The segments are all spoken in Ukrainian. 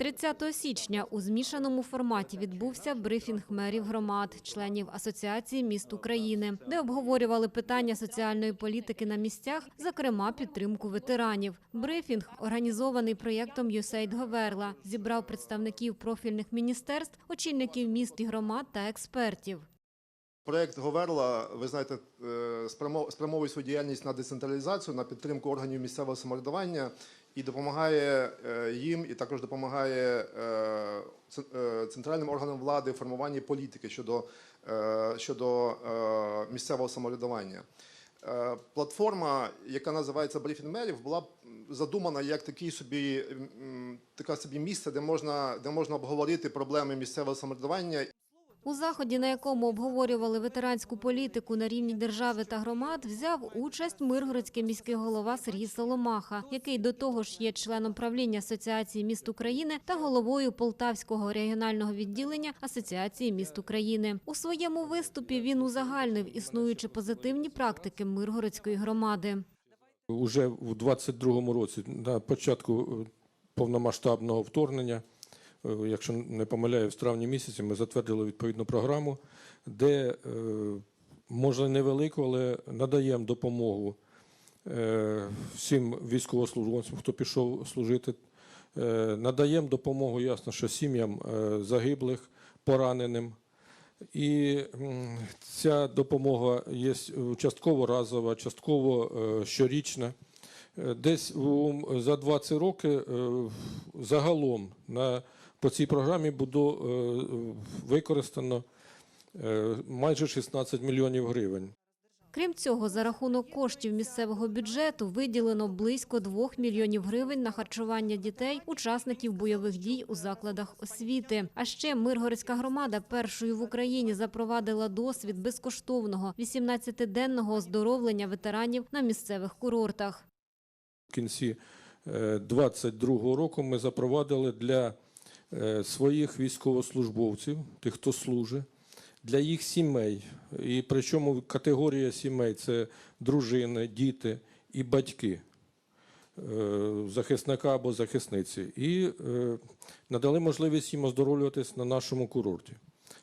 30 січня у змішаному форматі відбувся брифінг мерів громад, членів Асоціації міст України, де обговорювали питання соціальної політики на місцях, зокрема підтримку ветеранів. Брифінг, організований проєктом USAID Говерла, зібрав представників профільних міністерств, очільників міст і громад та експертів. Проект Говерла, ви знаєте, е, спрямовує свою діяльність на децентралізацію, на підтримку органів місцевого самоврядування і допомагає е, їм, і також допомагає е, е, центральним органам влади в формуванні політики щодо, щодо місцевого самоврядування. Платформа, яка називається Брифінг мерів, була задумана як такий собі, така собі місце, де можна, де можна обговорити проблеми місцевого самоврядування У заході, на якому обговорювали ветеранську політику на рівні держави та громад, взяв участь миргородський міський голова Сергій Соломаха, який до того ж є членом правління Асоціації міст України та головою Полтавського регіонального відділення Асоціації міст України. У своєму виступі він узагальнив існуючі позитивні практики Миргородської громади. Уже в 22-му році, на початку е, повномасштабного вторгнення, якщо не помиляюсь, в травні місяці ми затвердили відповідну програму, де е, може невелику, але надаємо допомогу е, всім військовослужбовцям, хто пішов служити. Е, Надаємо допомогу, ясно, що сім'ям е, загиблих, пораненим. І ця допомога є частково разова, частково е, щорічна. Е, Десь за 20 років е, загалом на, по цій програмі буде е, використано е, майже 16 мільйонів гривень. Крім цього, за рахунок коштів місцевого бюджету виділено близько 2 мільйонів гривень на харчування дітей, учасників бойових дій у закладах освіти. А ще Миргородська громада першою в Україні запровадила досвід безкоштовного 18-денного оздоровлення ветеранів на місцевих курортах. В кінці 22-го року ми запровадили для е, своїх військовослужбовців, тих, хто служить, для їх сімей. І причому категорія сімей це дружини, діти і батьки е, захисника або захисниці. І е, надали можливість їм оздоровлюватись на нашому курорті.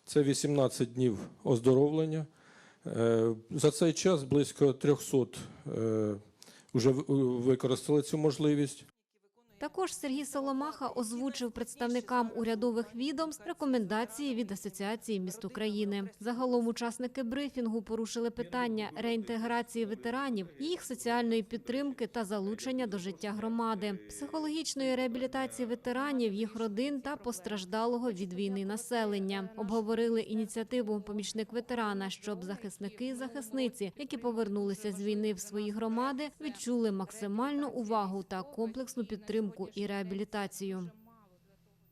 Це 18 днів оздоровлення. Е, За цей час близько 300 е, вже використали цю можливість. Також Сергій Соломаха озвучив представникам урядових відомств рекомендації від Асоціації міст України. Загалом учасники брифінгу порушили питання реінтеграції ветеранів, їх соціальної підтримки та залучення до життя громади, психологічної реабілітації ветеранів, їх родин та постраждалого від війни населення. Обговорили ініціативу помічник ветерана, щоб захисники і захисниці, які повернулися з війни в свої громади, відчули максимальну увагу та комплексну підтримку і реабілітацію.